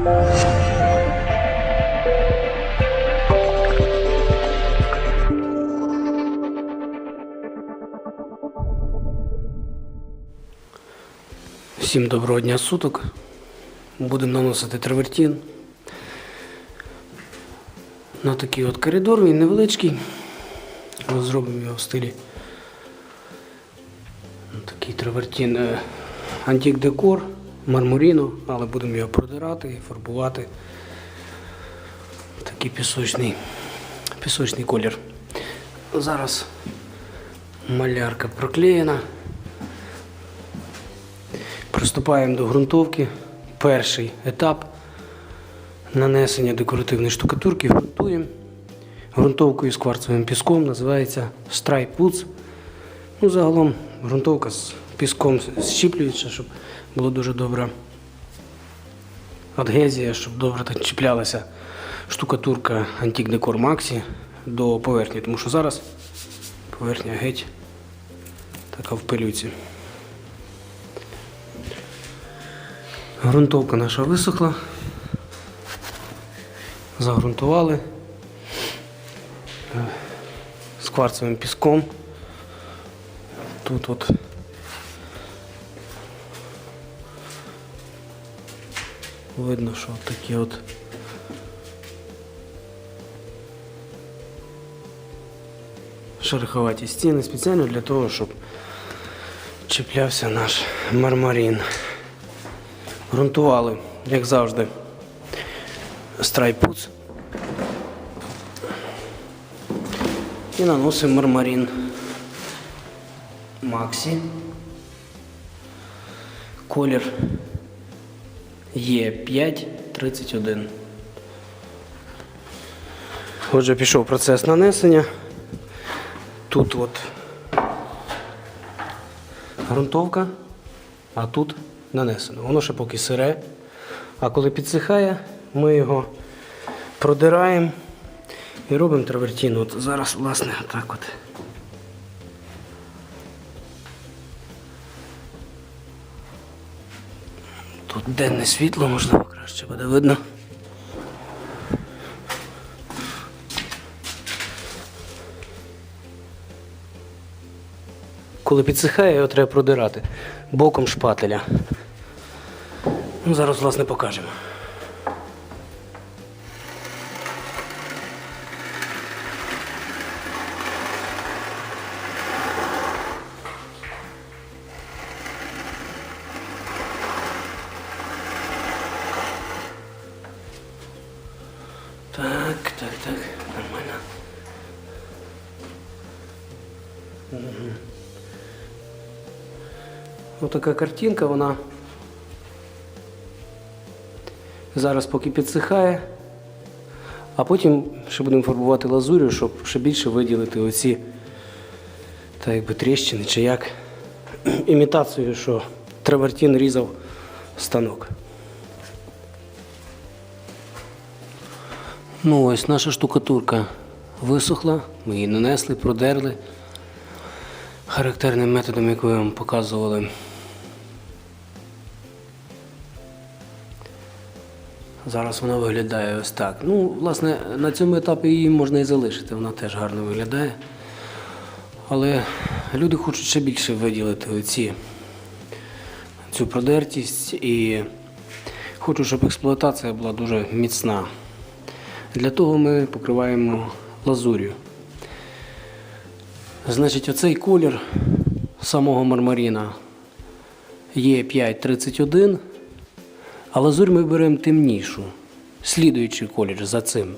Всім доброго дня суток. Будемо наносити травертін. На такий от коридор, він невеличкий. Зробимо його в стилі. Такий травертін е, антик декор, мармуріно, але будемо його продирати і фарбувати. Такий пісочний, пісочний колір. Зараз малярка проклеєна. Приступаємо до ґрунтовки. Перший етап нанесення декоративної штукатурки ґрунтуємо. Ґрунтовкою з кварцевим піском називається Woods. Ну, загалом ґрунтовка з піском щіплюється, щоб було дуже добре адгезія, щоб добре так чіплялася штукатурка Antique Decor Maxi до поверхні, тому що зараз поверхня геть така в пилюці. Грунтовка наша висохла. Загрунтували з кварцевим піском. Тут от видно, що такі от шероховаті стіни спеціально для того, щоб чіплявся наш мармарин. Грунтували, як завжди, страйпуц. І наносимо мармарин Максі. Колір є 531. Отже, пішов процес нанесення. Тут от грунтовка, а тут нанесено. Воно ще поки сире. А коли підсихає, ми його продираємо і робимо травертін. От зараз, власне, так от. Денне світло, можливо, краще буде видно. Коли підсихає, його треба продирати боком шпателя. Ну, зараз, власне, покажемо. Мгм. Отака картинка, вона зараз поки підсихає, а потім ще будемо фарбувати лазурю, щоб ще більше виділити оці так якби тріщини чи як імітацію, що травертін різав станок. Ну ось наша штукатурка висохла, ми її нанесли, продерли характерним методом, який вам показували. Зараз вона виглядає ось так. Ну, власне, на цьому етапі її можна і залишити, вона теж гарно виглядає. Але люди хочуть ще більше виділити оці, цю продертість і хочу, щоб експлуатація була дуже міцна. Для того ми покриваємо лазур'ю. Значить, оцей колір самого мармаріна є 531, а лазурь ми беремо темнішу. Слідуючий колір за цим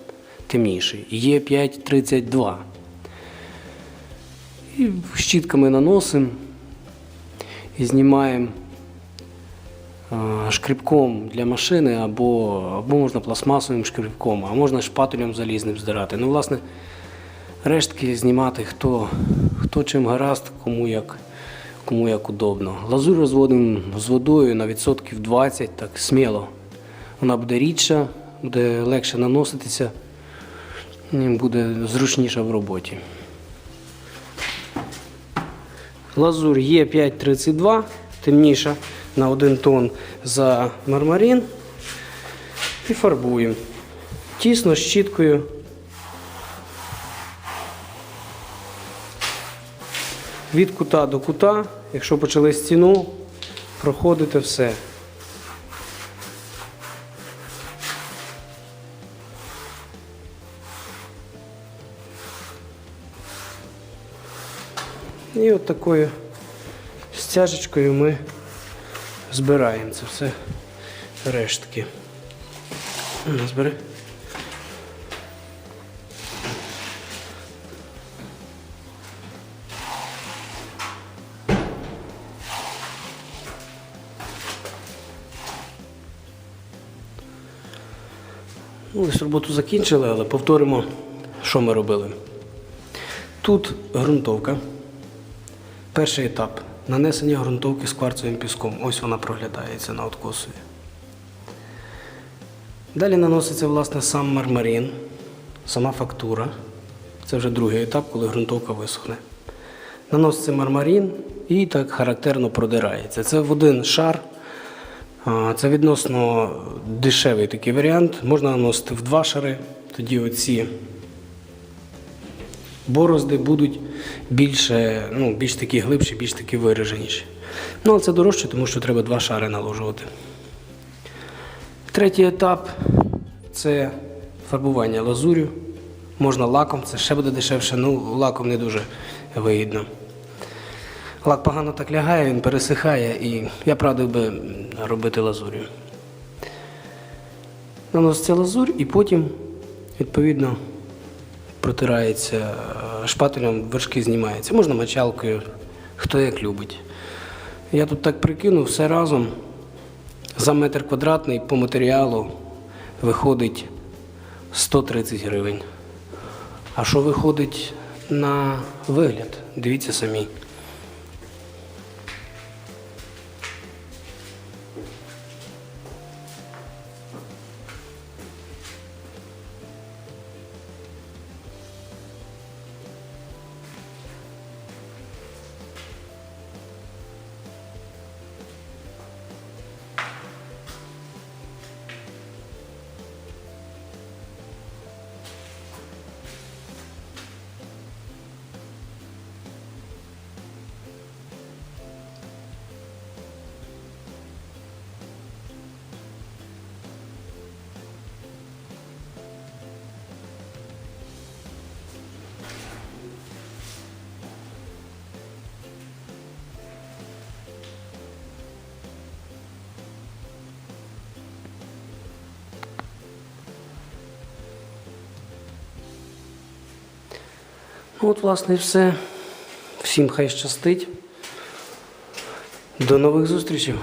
темніший є 532. І щітками наносимо і знімаємо а, для машини або, або можна пластмасовим шкребком, а можна шпателем залізним здирати. Ну, власне, рештки знімати хто, хто чим гаразд, кому як, кому як удобно. Лазур розводимо з водою на відсотків 20, так сміло. Вона буде рідша, буде легше наноситися, буде зручніша в роботі. Лазур є 5,32, темніша на 1 тон за мармарин. і фарбуємо. Тісно, щіткою. Від кута до кута, якщо почали стіну, проходите все. І от такою стяжечкою ми збираємо це все рештки. Збери. Ось роботу закінчили, але повторимо, що ми робили. Тут ґрунтовка. Перший етап нанесення ґрунтовки з кварцевим піском. Ось вона проглядається на откосові. Далі наноситься власне сам мармарин, сама фактура. Це вже другий етап, коли ґрунтовка висохне. Наноситься мармарин і так характерно продирається. Це в один шар. Це відносно дешевий такий варіант. Можна наносити в два шари. Тоді оці борозди будуть більше, ну, більш такі глибші, більш такі вираженіші. Ну, але це дорожче, тому що треба два шари наложувати. Третій етап це фарбування лазурю. Можна лаком, це ще буде дешевше, ну лаком не дуже вигідно. Лак погано так лягає, він пересихає і я радив би робити лазурю. Наноситься лазурь і потім, відповідно, протирається е, шпателем, вершки знімаються. Можна мочалкою, хто як любить. Я тут так прикинув, все разом за метр квадратний по матеріалу виходить 130 гривень. А що виходить на вигляд? Дивіться самі. От, власне, і все. Всім хай щастить. До нових зустрічей.